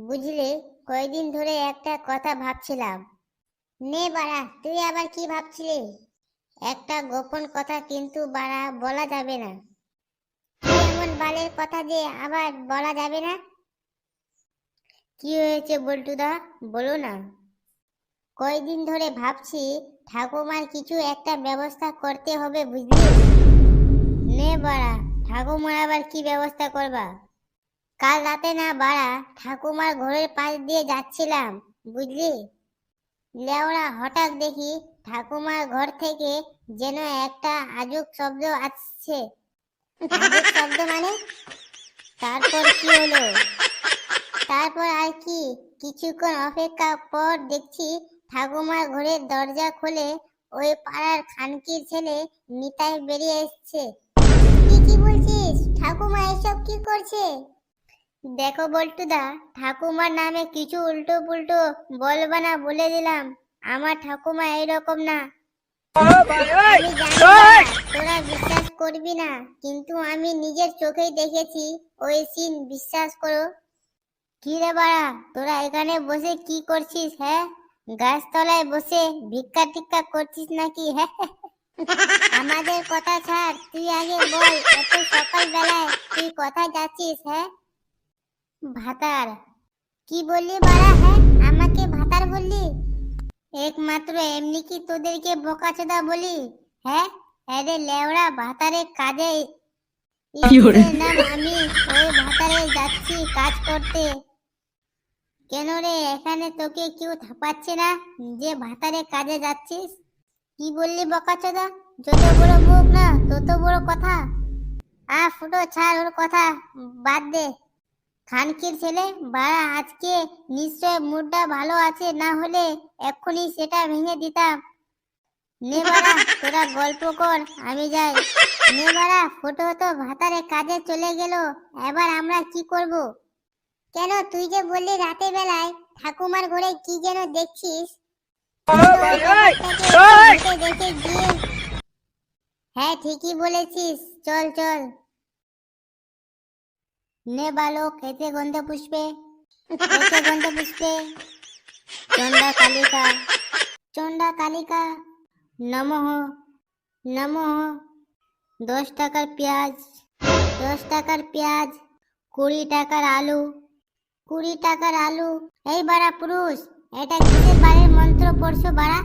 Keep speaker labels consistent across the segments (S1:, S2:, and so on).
S1: বুঝলি? কয়দিন ধরে একটা কথা ভাবছিলাম। নে বাড়া, তুই আবার কি ভাবছিলি? একটা গোপন কথা কিন্তু বাড়া বলা যাবে না। এমন বালের কথা যে আবার বলা যাবে না? কি হয়েছে বল্টুদা? বলো না। কয়দিন ধরে ভাবছি ঠাকুমার কিছু একটা ব্যবস্থা করতে হবে, বুঝলি? নে বাড়া, ঠাকুমার আবার কি ব্যবস্থা করবা? কাল রাতে না বাড়া, ঠাকুমার ঘরের পাশ দিয়ে যাচ্ছিলাম, বুঝলি? লেওড়া হঠাৎ দেখি ঠাকুমার ঘর থেকে যেন একটা আজুক শব্দ আসছে। শব্দ মানে? তারপর কি হলো? তারপর আর কি? কিছুক্ষণ অপেক্ষা পর দেখছি ঠাকুমার ঘরের দরজা খুলে ওই পাড়ার খানকির ছেলে নিতাই বেরিয়ে এসছে। কি কি বলছিস? ঠাকুমা এসব কি করছে? দেখো বল্টুদা, ঠাকুমার নামে কিছু উল্টো পুল্টো বলবা না বলে দিলাম। আমার ঠাকুমা এইরকম না। তোরা বিশ্বাস করবি না, কিন্তু আমি নিজের চোখেই দেখেছি, ওই সিন, বিশ্বাস করো। কি রে বাড়া, তোরা এখানে বসে কি করছিস হ্যাঁ? গাছতলায় বসে ভিক্ষা টিক্কা করছিস নাকি হ্যাঁ? আমাদের কথা ছাড়, তুই আগে বল, এত সকাল বেলায় তুই কোথায় যাচ্ছিস হ্যাঁ? ভাতার। কি বললি বাড়া হ্যাঁ? আমাকে ভাতার বললি? একমাত্র এমনি কি তোদেরকে বোকাচোদা বলি? হ্যাঁ? আরে লেওড়া ভাতারে কাজে নাম আমি ওই ভাতারে যাচ্ছি কাজ করতে। কেন রে এখানে তোকে কেউ থাপাচ্ছে না যে ভাতারে কাজে যাচ্ছিস? কি বললি বকাচোদা? যত বড় মুখ না তত বড় কথা। আ ফুটো ছাড় ওর কথা বাদ দে। খানকির ছেলে বাড়া আজকে নিশ্চয় মুডটা ভালো আছে না হলে এক্ষুনি সেটা ভেঙে দিতাম নে বাড়া তোরা গল্প কর আমি যাই নে বাড়া ফুটো তো ভাতারে কাজে চলে গেল এবার আমরা কি করব কেন তুই যে বললি রাতে বেলায় ঠাকুমার ঘরে কি যেন দেখছিস দেখে দেখে হ্যাঁ ঠিকই বলেছিস চল চল নে বালক এতে গন্ধ পুষ্পে। এতে গন্ধ পুষ্পে। চন্ডা কালিকা চন্ডা কালিকা। নমঃ নমঃ। দশ টাকার পেঁয়াজ, দশ টাকার পেঁয়াজ, কুড়ি টাকার আলু, কুড়ি টাকার আলু। এই বাড়া পুরুষ, এটা কিসের বাড়ির মন্ত্র পড়ছো বাড়া।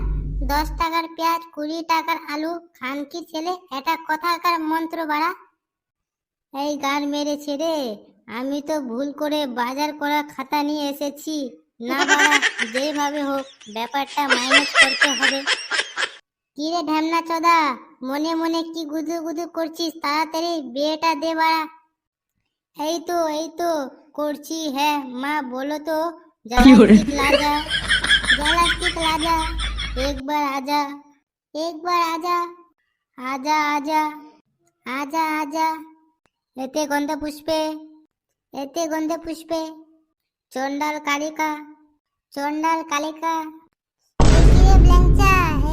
S1: দশ টাকার পেঁয়াজ, কুড়ি টাকার আলু। খানকি ছেলে? এটা কথাকার মন্ত্র বাড়া। এই গান মেরেছে রে। আমি তো ভুল করে বাজার করা খাতা নিয়ে এসেছি। না বাড়া যেভাবে হোক ব্যাপারটা মাইনাস করতে হবে। কি রে ঢ্যামনা চোদা মনে মনে কি গুদু গুদু করছিস তাড়াতাড়ি? বিয়েটা দে বাড়া। এই তো এই তো করছি হ্যাঁ মা বলো তো। লাজা জালাস্টিক লাজা একবার আজা একবার আজা। আজা আজা আজা আজা। এতে গন্ধ পুষ্পে। এতে গন্ধে পুষ্পে। চন্ডাল কালিকা চন্ডাল কালিকা।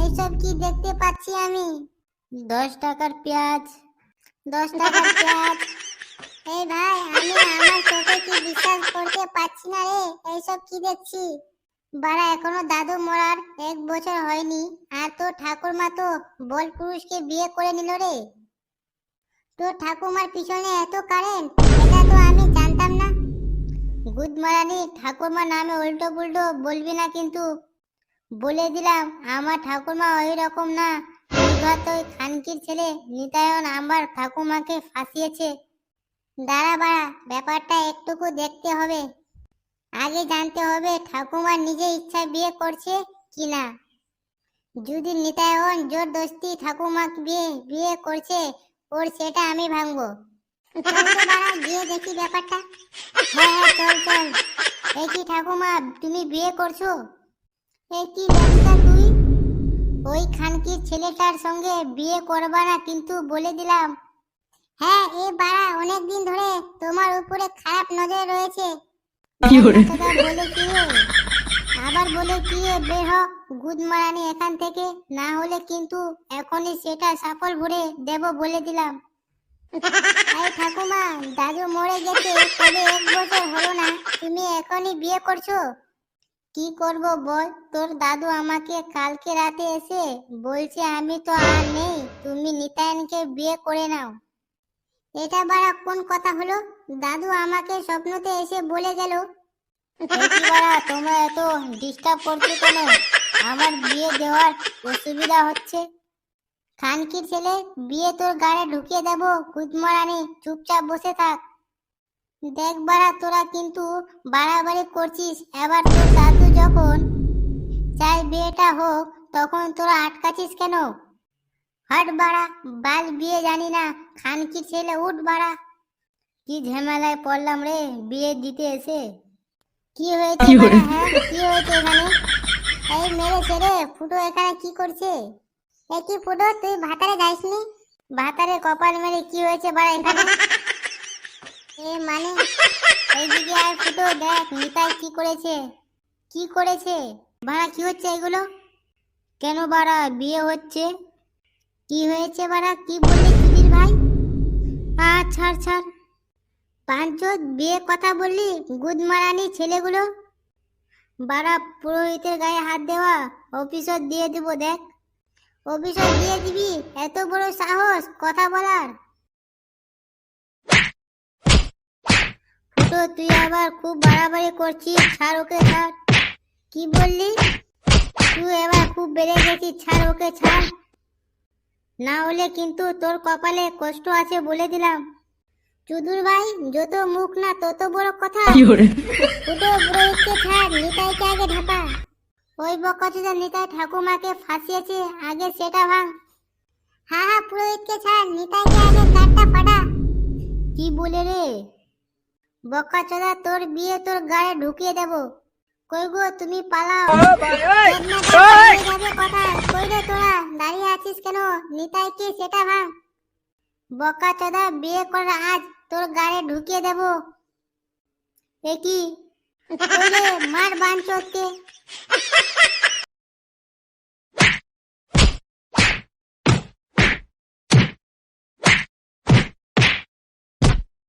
S1: এইসব কি দেখতে পাচ্ছি আমি? দশ টাকার পেঁয়াজ, দশ টাকার পেঁয়াজ। এই ভাই, আমি আমার চোখে কি বিশ্বাস করতে পারছি না রে? এইসব কি দেখছি? বাড়া, এখনও দাদু মরার এক বছর হয়নি, আর তোর ঠাকুরমা তো বল পুরুষকে বিয়ে করে নিল রে। তোর ঠাকুমার পিছনে এত কারেন্ট গুদমারানি ঠাকুরমা নামে উল্টো পুল্টো বলবি না কিন্তু। বলে দিলাম, আমার ঠাকুরমা ওই রকম না। নির্ঘাত ওই খানকির ছেলে নিতায়ন আমার ঠাকুমাকে ফাঁসিয়েছে। দাঁড়া বাড়া, ব্যাপারটা একটুকু দেখতে হবে। আগে জানতে হবে ঠাকুমা নিজে ইচ্ছা বিয়ে করছে কি না। যদি নিতায়ন জোর দোস্তি ঠাকুমা বিয়ে বিয়ে করছে, ওর সেটা আমি ভাঙবো। চল বাড়া গিয়ে দেখি ব্যাপারটা। হ্যাঁ হ্যাঁ চল চল। এই কি ঠাকুমা তুমি বিয়ে করছ? এই কি ব্যবসা তুই? ওই খানকির ছেলেটার সঙ্গে বিয়ে করবা না কিন্তু বলে দিলাম। হ্যাঁ এ বাড়া অনেক দিন ধরে তোমার উপরে খারাপ নজর রয়েছে। বলে কি আবার বলে কি রে, বের হ গুদ মারানি এখান থেকে। না হলে কিন্তু এখনই সেটা সাফল ভরে দেব বলে দিলাম। এই ঠাকুমা, দাদু মরে গেছে, তবে এক বছর হলো না, তুমি এখনই বিয়ে করছ? কি করব বল, তোর দাদু আমাকে কালকে রাতে এসে বলছে আমি তো আর নেই, তুমি নিতায়নকে বিয়ে করে নাও। এটা বাড়া কোন কথা হলো? দাদু আমাকে স্বপ্নতে এসে বলে গেল। তোমরা এত ডিস্টার্ব করছ কেন? আমার বিয়ে দেওয়ার অসুবিধা হচ্ছে। খানকির ছেলে? বিয়ে তোর গাড়ে ঢুকিয়ে দেবো? কুদমারানি চুপচাপ বসে থাক। দেখ বাড়া তোরা কিন্তু বাড়াবাড়ি করছিস। এবার তোর দাদু যখন চাই বিয়েটা হোক তখন তোরা আটকাছিস কেন? হাট বাড়া বাল বিয়ে জানি না। খানকির ছেলে? উঠ বাড়া। কি ঝামেলায় পড়লাম রে বিয়ে দিতে এসে? কি হয়েছে? হ্যাঁ? কি হয়েছে এখানে? এই মেরে ছেড়ে ফুটো এখানে কি করছে? এ কি ফুটো তুই ভাতারে যাইসনি? ভাতারে কপাল মেরে কি হয়েছে বাড়া এখানে? এ মানে? এইদিকে আর ফুটো দেখ নিতাই কি করেছে? কি করেছে? বাড়া কি হচ্ছে এগুলো? কেন বাড়া বিয়ে হচ্ছে? কি হয়েছে বাড়া কি বললি সুধীর ভাই? আ ছাড় ছাড়। পাঁচজন বিয়ে কথা বললি? গুদমারানি ছেলেগুলো? বাড়া পুরোহিতের গায়ে হাত দেওয়া? অফিসত দিয়ে দিব দেখ। অফিসত দিয়ে দিবি? এত বড় সাহস কথা বলার। ফুটো তুই আবার খুব বাড়াবাড়ি করছিস ছাড় ওকে ছাড়। কি বললি? তুই এবার খুব বেড়ে গেছিস ছাড় ওকে ছাড়। না হলে কিন্তু তোর কপালে কষ্ট আছে বলে দিলাম। চুদুর ভাই যত মুখ না তত বড় কথা। ফুটো ছাড় নিতাইকে আগে ওই বকচুদা নিতাই ঠাকুমাকে ফাঁসিয়েছে আগে সেটা ভাঙ। হ্যাঁ হ্যাঁ পুরোহিতকে ছাড় নিতাইকে আগে গাড়টা ফাটা কি বলে রে? বকাচোদা তোর বিয়ে তোর গায়ে ঢুকিয়ে দেব। কই গো তুমি পালাও। যাবে কোথায়? কই রে তোরা দাঁড়িয়ে আছিস কেন? নিতাইকে সেটা ভাঙ। বকাচোদা বিয়ে করার আজ তোর গায়ে ঢুকিয়ে দেব। এ কি? কই রে মার বাঞ্চোদকে